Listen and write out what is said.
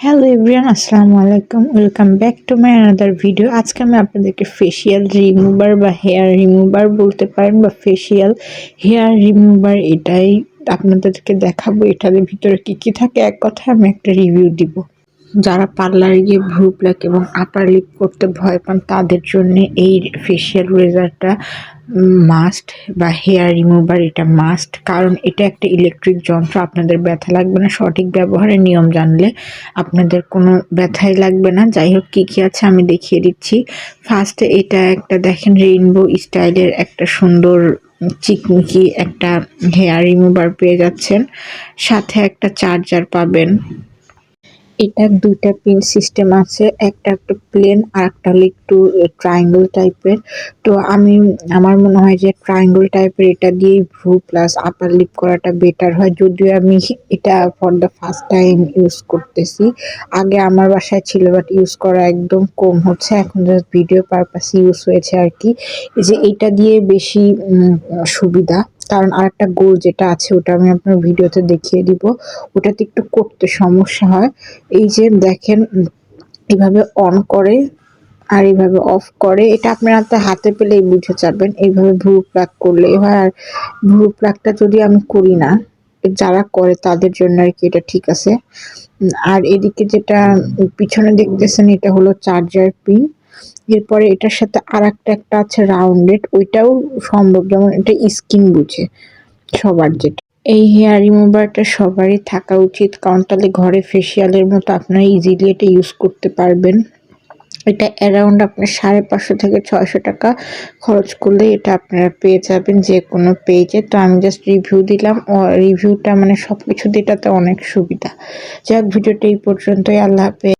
Hello everyone আসসালামু আলাইকুম। Welcome back to my another video আজকে আমি আপনাদেরকে ফেসিয়াল রিমুভার বা হেয়ার রিমুভার বলতে পারেন বা ফেসিয়াল হেয়ার রিমুভার এটাই আপনাদেরকে দেখাবো। এটার ভিতরে কি কি থাকে এক কথা আমি একটা রিভিউ দিব। যারা পার্লারে গিয়ে ভ্রু প্লাক এবং আপার লিপ করতে ভয় পান, তাদের জন্য এই ফেসিয়াল রেজারটা মাস্ট বা হেয়ার রিমুভার এটা মাস্ট কারণ এটা একটা ইলেকট্রিক যন্ত্র, আপনাদের ব্যথা লাগবে না, সঠিক ব্যবহারের নিয়ম জানলে আপনাদের কোনো ব্যথাই লাগবে না। যাই হোক, কী কী আছে আমি দেখিয়ে দিচ্ছি। ফার্স্টে এটা একটা দেখেন রেইনবো স্টাইলের একটা সুন্দর চিকমিকি একটা হেয়ার রিমুভার পেয়ে যাচ্ছেন। সাথে একটা চার্জার পাবেন। এটা দুইটা পিন সিস্টেম আছে, একটা একটু প্লেন আর একটা হলো একটু ট্রায়াঙ্গেল টাইপের তো আমি, আমার মনে হয় যে ট্রায়াঙ্গেল টাইপের এটা দিয়ে ভ্রু প্লাস আপার লিপ করাটা বেটার হয়। যদিও আমি এটা for the first time use করতেছি। আগে আমার বাসায় ছিল বাট ইউজ করা একদম কম হচ্ছে। এখন জাস্ট ভিডিও পারপাস ইউজ হয়েছে আর কি। যে এটা দিয়ে বেশি সুবিধা। কারণ আরেকটা গোল যেটা আছে, ওটা আমি আপনার ভিডিওতে দেখিয়ে দিব। ওটাতে একটু করতে সমস্যা হয়। এই যে দেখেন এভাবে অন করে আর এইভাবে অফ করে, এটা আপনারা তো হাতে পেলেই বুঝে যাবেন। এইভাবে ভ্রু প্লাক করলে হয় আর ভ্রু প্লাকটা যদি আমি করি না, যারা করে তাদের জন্য আর কি এটা ঠিক আছে। আর এদিকে যেটা পিছনে দেখতেছেন এটা হলো চার্জার পিন এরপরে এটার সাথে আর একটা একটা আছে রাউন্ডেড ওইটাও সম্ভব। যেমন এটা স্কিন বুঝে সবার যেটা। এই হেয়ার রিমুভারটা সবারই থাকা উচিত, কারণ তাহলে ঘরে ফেসিয়ালের মতো আপনারা ইজিলি এটা ইউজ করতে পারবেন। এটা অ্যারাউন্ড আপনার সাড়ে পাঁচশো থেকে ছয়শো টাকা খরচ করলে এটা আপনারা পেয়ে যাবেন যে কোনো পেজে তো আমি জাস্ট রিভিউ দিলাম। ও রিভিউটা মানে সব কিছু দিটাতে অনেক সুবিধা। যাক, ভিডিওটা এই পর্যন্তই। আল্লাহ হাফেজ।